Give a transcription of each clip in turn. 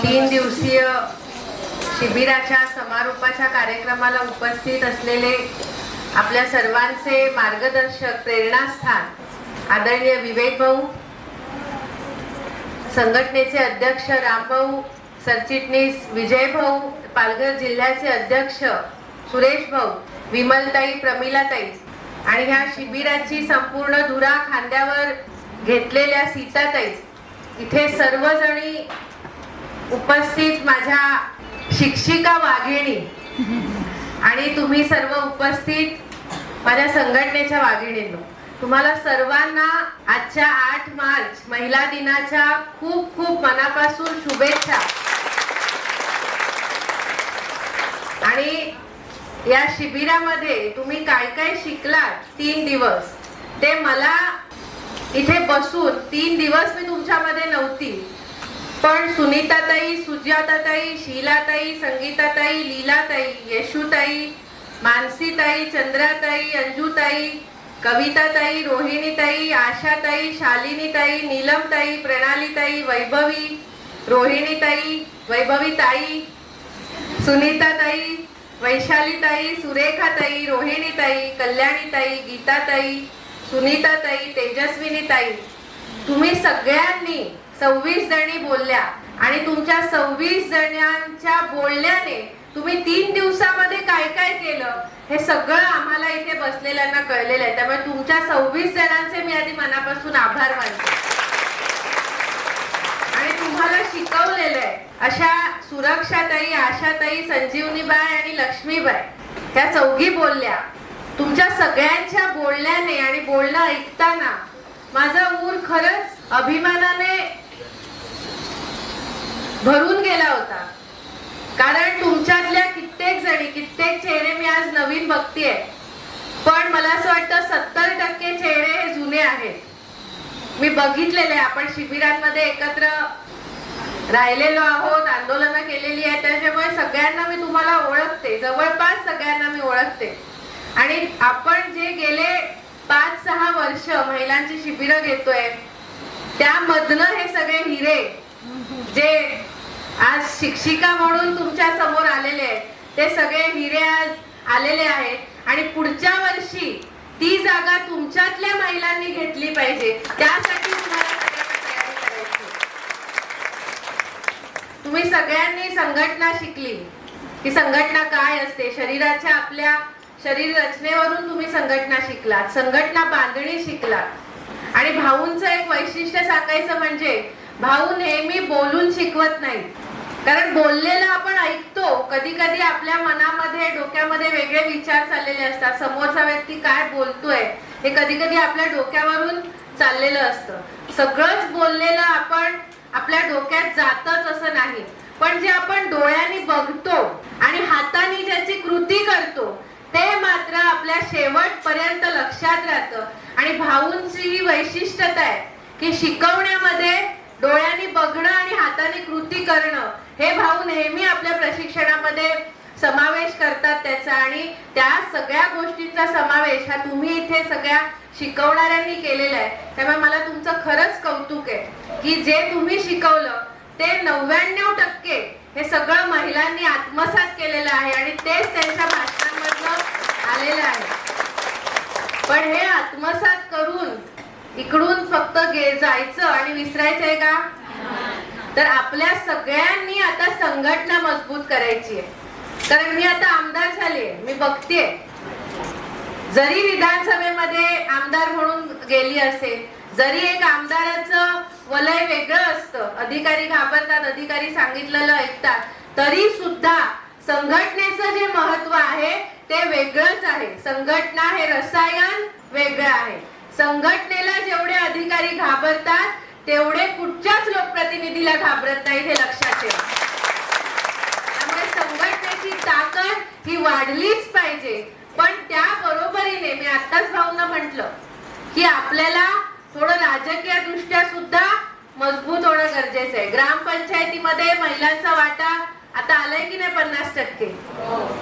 तीन दिवसीय शिबिराच्या समारोपाच्या कार्यक्रमाला उपस्थित असलेले आपल्या सर्वांचे मार्गदर्शक प्रेरणास्थान आदरणीय विवेक भाऊ संघटनेचे अध्यक्ष रामभाऊ सरचिटणीस विजय भाऊ पालघर जिल्ह्याचे अध्यक्ष सुरेश भाऊ विमलताई प्रमिलाताई आणि ह्या शिबिराची संपूर्ण धुरा खांद्यावर घेतलेल्या सीताताई इथे सर्वजणी उपस्थित माझ्या शिक्षिका वाघिणी. आणि तुम्ही सर्व उपस्थित माझ्या संघटनेच्या वाघिणींनो. तुम्हाला सर्वांना आजच्या आठ मार्च महिला दिनाच्या खूप खूप मनापासून शुभेच्छा. आणि या शिबिरामध्ये तुम्ही काय काय शिकलात तीन दिवस ते मला इथे बसून तीन दिवस मी तुमच्यामध्ये नव्हती. पण सुनीताताई सुजाताताई शीलाताई संगीताताई लीलाताई येशूताई मानसीताई चंद्राताई अंजूताई कविताताई रोहिणीताई आशाताई शालिनीताई नीलमताई प्रणालीताई वैभवी रोहिणीताई वैभवीताई सुनीताताई वैशालीताई सुरेखाताई रोहिणीताई कल्याणीताई गीताताई सुनीता ताई तेजस्विनीताई तुम्ही सगळ्यांनी सव्वीस जणी बोलल्या आणि तुमच्या सव्वीस जणांच्या बोलण्याने तुम्ही तीन दिवसामध्ये काय काय केलं हे सगळं आम्हाला इथे बसलेल्यांना कळलेलं आहे. त्यामुळे तुमच्या सव्वीस जणांचे मी आधी मनापासून आभार मानते. आणि तुम्हाला शिकवलेलं आहे अशा सुरक्षाताई आशाताई संजीवनीबाई आणि लक्ष्मीबाई ह्या चौघी बोलल्या. तुमच्या सगळ्यांच्या बोलण्याने आणि बोलणं ऐकताना माझा ऊर खरंच अभिमानाने भरून गेला होता. कारण तुमच्यातल्या कित्येक जणी कित्येक चेहरे मी आज नवीन बघतीये. पण मला असं वाटतं सत्तर टक्के चेहरे हे जुने आहेत. मी बघितलेले आपण शिबिरांमध्ये एकत्र राहिलेलो आहोत आंदोलनं केलेली आहेत. त्याच्यामुळे सगळ्यांना मी तुम्हाला ओळखते. जवळपास सगळ्यांना मी ओळखते. आणि आपण जे गेले पाच सहा वर्ष महिलांची शिबिरं घेतोय त्यामधनं हे सगळे हिरे जे आज शिक्षिका म्हणून तुमच्यासमोर आलेले आहेत ते सगळे हिरे आज आलेले आहेत. आणि पुढच्या वर्षी ती जागा तुमच्यातल्या महिलांनी घेतली पाहिजे. त्यासाठी तुम्ही सगळ्यांनी संघटना शिकली. की संघटना काय असते? शरीराच्या आपल्या शरीर रचनेवरून तुम्ही संघटना शिकलात. संघटना बांधणी शिकलात. आणि भाऊंचं एक वैशिष्ट्य सांगायचं म्हणजे भाऊ नेहमी बोलून शिकवत नाही कारण बोललेलं आपण ऐकतो. कधी कधी आपल्या मनामध्ये डोक्यामध्ये वेगळे विचार चाललेले असतात. समोरचा व्यक्ती काय बोलतोय हे कधी कधी आपल्या डोक्यावरून चाललेलं असतं. सगळंच बोललेलं आपण आपल्या डोक्यात जातच असं नाही. पण जे आपण डोळ्यांनी बघतो आणि हाताने ज्याची कृती करतो ते मात्र आपल्या शेवटपर्यंत लक्षात राहतं. आणि भाऊंची ही वैशिष्ट्यता आहे की शिकवण्यामध्ये डोळ्यांनी बघणं आणि हाताने कृती करणं हे भाऊ नेहमी आपल्या प्रशिक्षणामध्ये समावेश करतात त्याचा. आणि त्या सगळ्या गोष्टींचा समावेश हा तुम्ही इथे सगळ्या शिकवणाऱ्यांनी केलेला आहे. त्यामुळे मला तुमचं खरंच कौतुक आहे की जे तुम्ही शिकवलं ते नव्याण्णव टक्के हे सगळं महिलांनी आत्मसात केलेलं आहे आणि तेच त्यांच्या भाषणांमधनं आलेलं आहे. पण हे आत्मसात करून इकडून फक्त गे जायचं आणि विसरायचं आहे का? तर आपल्या सगळ्यांनी आता संघटना मजबूत करायची आहे. कारण मी आता आमदार झाले मी बघतेय जरी विधानसभेमध्ये आमदार म्हणून गेली असेल जरी एक आमदाराचं वलय वेगळं असतं. अधिकारी घाबरतात अधिकारी सांगितलेलं ऐकतात. तरी सुद्धा संघटनेचं जे महत्त्व आहे ते वेगळंच आहे. संघटना हे रसायन वेगळं आहे. संघटनेला जेवढे अधिकारी घाबरतात तेवढे कुठच्याच लोकप्रतिनिधीला घाबरत नाही हे लक्षात ठेवा. त्यामुळे संघटनेची ताकद ही वाढलीच पाहिजे. पण त्या बरोबरीने मी आताच भाऊंना म्हंटल की आपल्याला थोडं राजकीय दृष्ट्या सुद्धा मजबूत होणं गरजेचं आहे. ग्रामपंचायतीमध्ये महिलांचा वाटा आता आलाय की नाही पन्नास टक्के?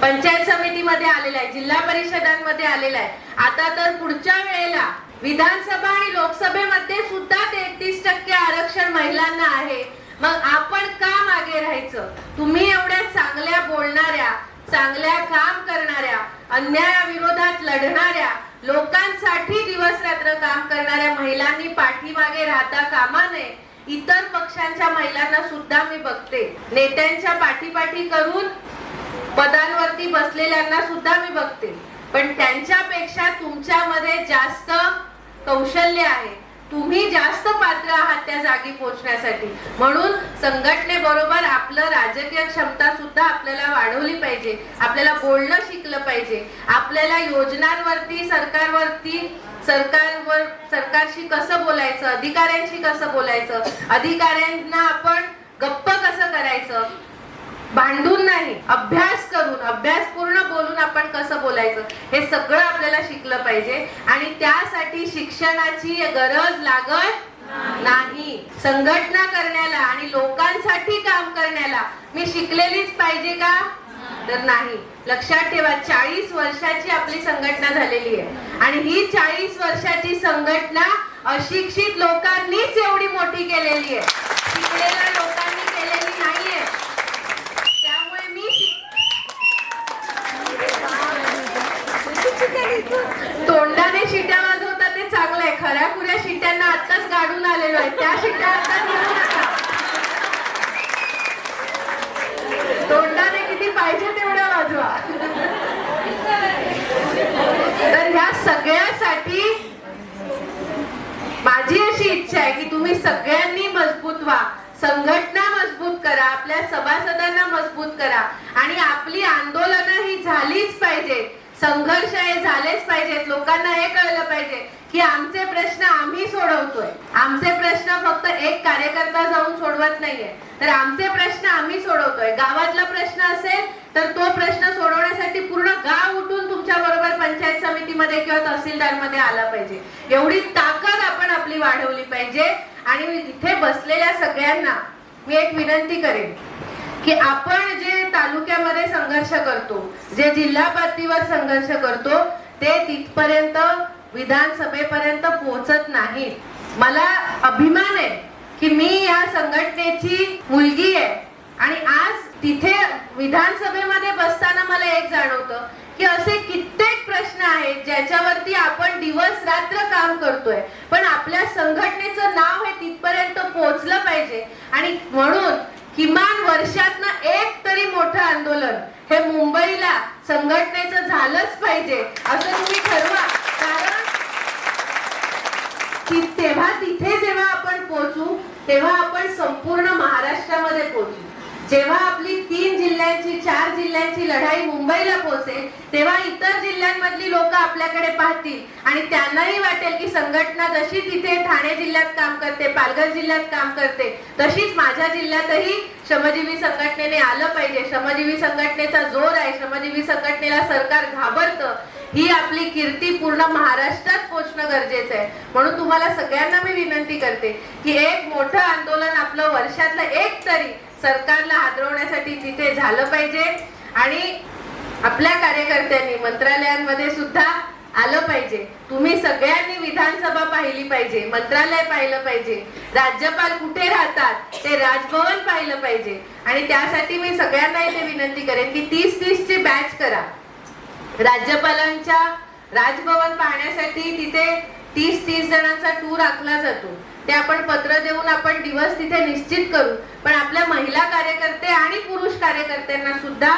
पंचायत समितीमध्ये आलेला आहे जिल्हा परिषदांमध्ये आलेला आहे. आता तर पुढच्या वेळेला विधानसभा आणि लोकसभेमध्ये सुद्धा तेहतीस टक्के आरक्षण महिलांना आहे. मग आपण का मागे राहायचं? तुम्ही एवढ्या चांगल्या बोलणाऱ्या चांगल्या काम करणाऱ्या अन्यायाविरोधात लढणाऱ्या लोकांसाठी दिवस रात्र काम करणाऱ्या महिलांनी पाठीमागे राहता कामा नये. इतर पक्षांच्या महिलांना सुद्धा मी बघते. नेत्यांच्या पाठीपाठी करून पदांवरती बसलेल्यांना सुद्धा मी बघते. पण त्यांच्यापेक्षा तुमच्यामध्ये जास्त कौशल्य आहे. तुम्ही जास्त पात्र आहात त्या जागी पोहोचण्यासाठी. म्हणून संघटनेबरोबर आपलं राजकीय क्षमता सुद्धा आपल्याला वाढवली पाहिजे. आपल्याला बोलणं शिकलं पाहिजे. आपल्याला योजनांवरती सरकारवरती सरकारवर सरकारशी कसं बोलायचं अधिकाऱ्यांशी कसं बोलायचं अधिकाऱ्यांना आपण गप्प कसं करायचं भांडून नाही अभ्यास करून अभ्यास पूर्ण बोलून आपण कसं बोलायचं? हे सगळं आपल्याला शिकलं पाहिजे आणि त्यासाठी शिक्षणाची गरज लागत नाही. संघटना करण्याला आणि लोकांसाठी काम करण्याला मी शिकलेलीच पाहिजे का? तर नाही. लक्षात ठेवा चाळीस वर्षाची आपली संघटना झालेली आहे. आणि ही चाळीस वर्षाची संघटना अशिक्षित लोकांनीच एवढी मोठी केलेली आहे. शिकलेला लोकांनी केलेली नाहीये त्यामुळे मी शिक- तोंडाने शिट्या वाजवतात ते चांगलं आहे खऱ्या खुऱ्या शिट्यांना आताच गाडून आलेलो आहे त्या शिट्या आता घेऊ नका तोंडाने पाहिजे तेवढ्या वाजवा तर ह्या सगळ्यासाठी माझी अशी इच्छा आहे की तुम्ही सगळ्यांनी मजबूत व्हा. संघटना मजबूत करा आपल्या सभासदांना मजबूत करा. आणि आपली आंदोलनं ही झालीच पाहिजे संघर्ष हे झालेच पाहिजेत. लोकांना हे कळलं पाहिजे की आमचे प्रश्न आम्ही सोडवतोय. आमचे प्रश्न फक्त एक कार्यकर्ता जाऊन सोडवत नाहीये. तर आमचे प्रश्न आम्ही सोडवतोय. गावात तर तो प्रश्न सोडवण्यासाठी पूर्ण गाव उठून तुमच्या बरोबर पंचायत समितीमध्ये किंवा तहसीलदारमध्ये आला पाहिजे. एवढी ताकद आपण आपली वाढवली पाहिजे. आणि मी इथे बसलेल्या सगळ्यांना मी एक विनंती करेन की आपण जे तालुक्यामध्ये संघर्ष करतो जे जिल्हा पातळीवर संघर्ष करतो ते तिथपर्यंत विधानसभेपर्यंत पोहोचत नाही मला अभिमान आहे की मी या संघटनेची मुलगी आहे. आणि आज तिथे विधानसभेमध्ये बसताना मला एक जाणवतं की असे कित्येक प्रश्न आहेत ज्याच्यावरती आपण दिवस रात्र काम करतोय. पण आपल्या संघटनेचं नाव हे तिथपर्यंत पोहोचलं पाहिजे. आणि म्हणून किमान वर्षातनं एक तरी मोठं आंदोलन हे मुंबईला संघटनेचं झालंच पाहिजे असं तुम्ही ठरवा. कारण की तेव्हा तिथे जेव्हा आपण पोहोचू तेव्हा आपण संपूर्ण महाराष्ट्रामध्ये पोहोचू. जेव्हा आपली तीन जिल्ह्यांची चार जिल्ह्यांची लढाई मुंबईला पोहोचेल तेव्हा इतर जिल्ह्यांमधली लोक आपल्याकडे पाहतील. आणि त्यांनाही वाटेल की संघटना जशी तिथे ठाणे जिल्ह्यात काम करते पालघर जिल्ह्यात काम करते तशीच माझ्या जिल्ह्यातही श्रमजीवी संघटनेने आलं पाहिजे. श्रमजीवी संघटनेचा जोर आहे. श्रमजीवी संघटनेला सरकार घाबरतं. ही आपली कीर्ती पूर्ण महाराष्ट्रात पोचणं गरजेचं आहे. म्हणून तुम्हाला सगळ्यांना मी विनंती करते की एक मोठं आंदोलन आपलं वर्षातलं एक तरी सरकारला हादरवण्यासाठी तिथे झालं पाहिजे आणि आपल्या कार्यकर्त्यांनी मंत्रालयांमध्ये सुद्धा आलं पाहिजे. तुम्ही सगळ्यांनी विधानसभा पाहिली पाहिजे मंत्रालय पाहिलं पाहिजे. राज्यपाल कुठे राहतात ते राजभवन पाहिलं पाहिजे. आणि त्यासाठी मी सगळ्यांना इथे विनंती करेन की तीस तीस ची बॅच करा. राज्यपालांच्या राजभवन पाहण्यासाठी तिथे तीस तीस जणांचा टूर आखला जातो. ते आपण पत्र देऊन आपण दिवस तिथे निश्चित करू. पण आपल्या महिला कार्यकर्ते आणि पुरुष कार्यकर्त्यांना सुद्धा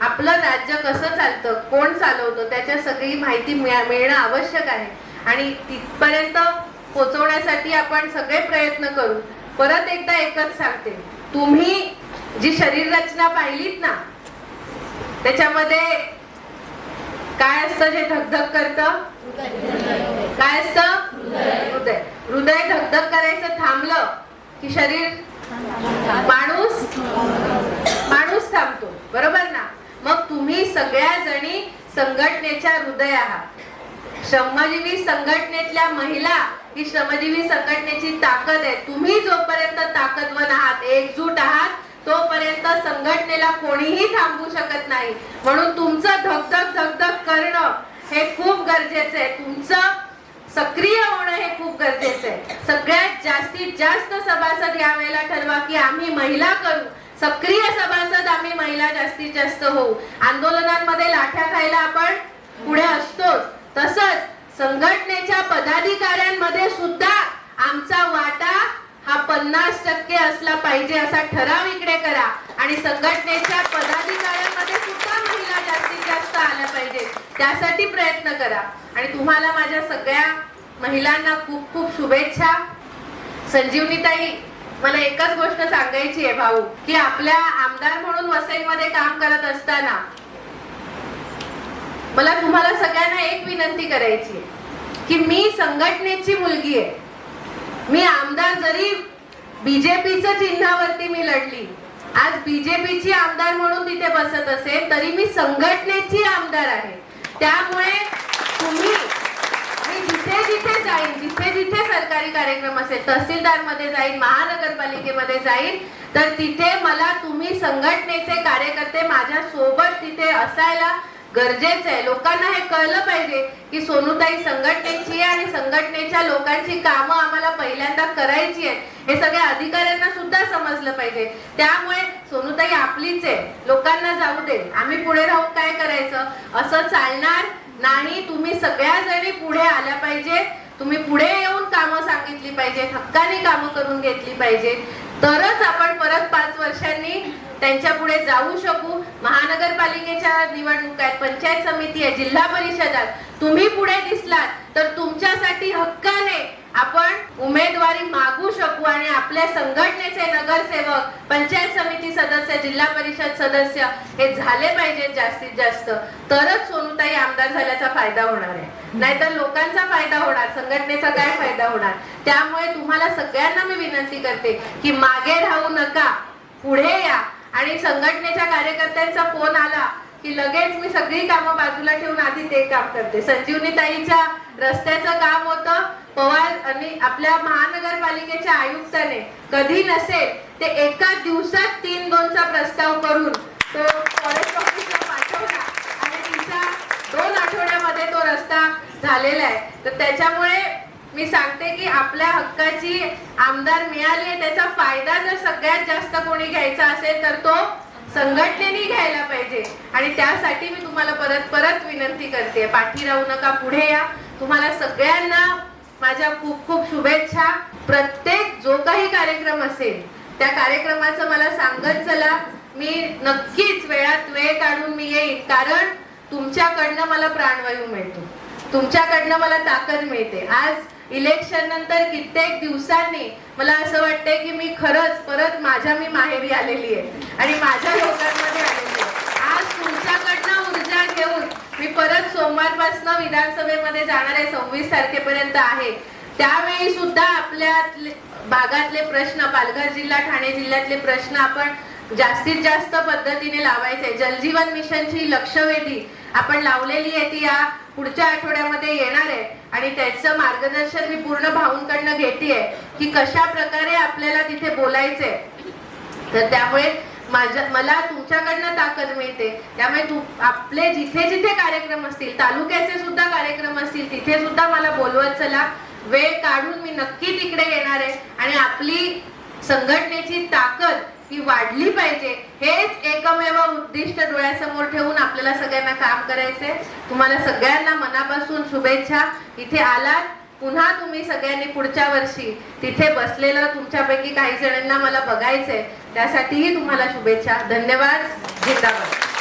आपलं राज्य कसं चालतं कोण चालवतं त्याच्या सगळी माहिती मिळा- मिळणं आवश्यक आहे. आणि तिथपर्यंत पोहोचवण्यासाठी आपण सगळे प्रयत्न करू. परत एकदा एकच सांगते. तुम्ही जी शरीर रचना पाहिलीत ना त्याच्यामध्ये काय असतं जे धकधक करतं? काय असतं? हृदय. हृदय धकधक करायचं थांबलं की शरीर माणूस माणूस थांबतो. बरोबर ना? मग तुम्ही सगळ्या जणी संघटनेच्या हृदय आहात. श्रमजीवी संघटनेतल्या महिला ही श्रमजीवी संघटनेची ताकद आहे. तुम्ही जोपर्यंत ताकदवान आहात एकजूट आहात तोपर्यंत संघटनेला कोणीही थांबवू शकत नाही. म्हणून तुमचं धकधक धकधक करणं हे खूप गरजेचं आहे. तुमचं सक्रिय होणं हे खूप गरजेचं आहे. सगळ्यात जास्तीत जास्त सभासद यावेळेला ठरवा की आम्ही महिला करू. सक्रिय सभासद आम्ही महिला जास्तीत जास्त होऊ. आंदोलनांमध्ये लाठ्या खायला आपण पुढे असतोच. तसंच संघटनेच्या पदाधिकाऱ्यांमध्ये सुद्धा आमचा वाटा हा पन्नास टक्के असला पाहिजे असा ठराव इकडे करा. आणि संघटनेच्या पदाधिकाऱ्यांमध्ये सुद्धा महिला जास्तीत जास्त आल्या पाहिजे. त्यासाठी प्रयत्न करा. आणि तुम्हाला माझ्या सगळ्या महिलांना खूप खूप शुभेच्छा. संजीवनीताई मला एकच गोष्ट सांगायची आहे भाऊ की आपल्या आमदार म्हणून वसईमध्ये काम करत असताना मला तुम्हाला सगळ्यांना एक विनंती करायची की मी संघटनेची मुलगी आहे. मी आमदार जरी बीजेपीच्या चिन्हावरती मी लढली आज बीजेपीची आमदार म्हणून तिथे बसत असेल तरी मी संघटनेची आमदार आहे. त्यामुळे तुम्ही मी जिथे जिथे जाईन जिथे जिथे सरकारी कार्यक्रम असेल तहसीलदारमध्ये जाईन महानगरपालिकेमध्ये जाईन तर तिथे मला तुम्ही संघटनेचे कार्यकर्ते माझ्या सोबत तिथे असायला गरजेचं आहे. लोकांना हे कळलं पाहिजे की सोनूताई संघटनेची आहे आणि संघटनेच्या लोकांची कामं आम्हाला पहिल्यांदा करायची आहेत. हे सगळ्या अधिकाऱ्यांना सुद्धा समजलं पाहिजे. त्यामुळे सोनूताई आपलीच आहे. लोकांना जाऊ दे. आम्ही पुढे राहून काय करायचं? असं चालणार नाही. तुम्ही सगळ्या जणी पुढे आल्या पाहिजे. तुम्ही पुढे येऊन कामं सांगितली पाहिजे हक्काने कामं करून घेतली पाहिजे तरच आपण परत पाच वर्षांनी त्यांच्या पुढे जाऊ शकू. महानगरपालिकेच्या निवडणुकात पंचायत समिती आहे जिल्हा परिषदात तुम्ही पुढे दिसलात तर तुमच्यासाठी हक्काने आपण उमेदवारी मागू शकू आणि आपल्या संघटनेचे नगरसेवक पंचायत समिती सदस्य जिल्हा परिषद सदस्य हे झाले पाहिजेत जास्तीत जास्त. तरच सोनूताई आमदार झाल्याचा फायदा होणार आहे. नाहीतर लोकांचा फायदा होणार संघटनेचा काय फायदा होणार? त्यामुळे तुम्हाला सगळ्यांना मी विनंती करते की मागे राहू नका पुढे या. आणि संघटनेच्या कार्यकर्त्यांचा फोन आला की लगेच मी सगळी कामं बाजूला ठेवून आधी ते काम करते. संजीवनीताईच्या रस्त्याचं काम होतं. पवार आणि आपल्या महानगरपालिकेच्या आयुक्ताने कधी नसेल ते एका दिवसात तीन दोनचा प्रस्ताव करून तो फॉरेस्ट ऑफिसर पाठवला. आणि तिचा दोन आठवड्यामध्ये तो रस्ता झालेला आहे. तर त्याच्यामुळे मी सांगते की आपल्या हक्काची आमदार मिळाली आहे त्याचा फायदा जर सगळ्यात जास्त कोणी घ्यायचा असेल तर तो संघटनेने घ्यायला पाहिजे. आणि त्यासाठी मी तुम्हाला परत परत विनंती करते पाठी राहू नका पुढे या. तुम्हाला सगळ्यांना माझ्या खूप खूप शुभेच्छा. प्रत्येक जो काही कार्यक्रम असेल त्या कार्यक्रमाचं मला सांगत चला. मी नक्कीच वेळात वेळ काढून मी येईन कारण तुमच्याकडनं मला प्राणवायू मिळतो. तुमच्याकडनं मला ताकद मिळते. आज इलेक्शन नंतर कित्येक दिवसांनी मला असं वाटतंय की मी खरंच परत माझ्या मी माहेरी आलेली आहे. आणि माझ्या लोकांमध्ये आलेली आहे. आज तुमच्याकडनं ऊर्जा घेऊन मी परत सोमवारपासून विधानसभेमध्ये जाणार आहे सव्वीस तारखेपर्यंत आहे. त्यावेळी सुद्धा आपल्या भागातले प्रश्न पालघर जिल्हा ठाणे जिल्ह्यातले प्रश्न आपण जास्तीत जास्त पद्धतीने लावायचे. जलजीवन मिशनची लक्षवेधी आपण लावलेली आहे ती या पुढच्या आठवड्यामध्ये येणार आहे. आणि त्याचं मार्गदर्शन मी पूर्ण भाऊंकडनं घेतेय की कशा प्रकारे आपल्याला तिथे बोलायचंय. तर त्यामुळे माझ्या मला तुमच्याकडनं ताकद मिळते. त्यामुळे तू आपले जिथे जिथे कार्यक्रम असतील तालुक्याचे सुद्धा कार्यक्रम असतील तिथे सुद्धा मला बोलवत चला. वेळ काढून मी नक्की तिकडे येणार आहे. आणि आपली संघटनेची ताकद ती वाढली पाहिजे. हेच एकमेव उद्दिष्ट डोळ्यासमोर ठेवून आपल्याला सगळ्यांना काम करायचंय. तुम्हाला सगळ्यांना मनापासून शुभेच्छा. इथे आलात. पुन्हा तुम्ही सगळ्यांनी पुढच्या वर्षी तिथे बसलेलं तुमच्यापैकी काही जणांना मला बघायचंय. त्यासाठीही तुम्हाला शुभेच्छा. धन्यवाद. जिंदाबाद.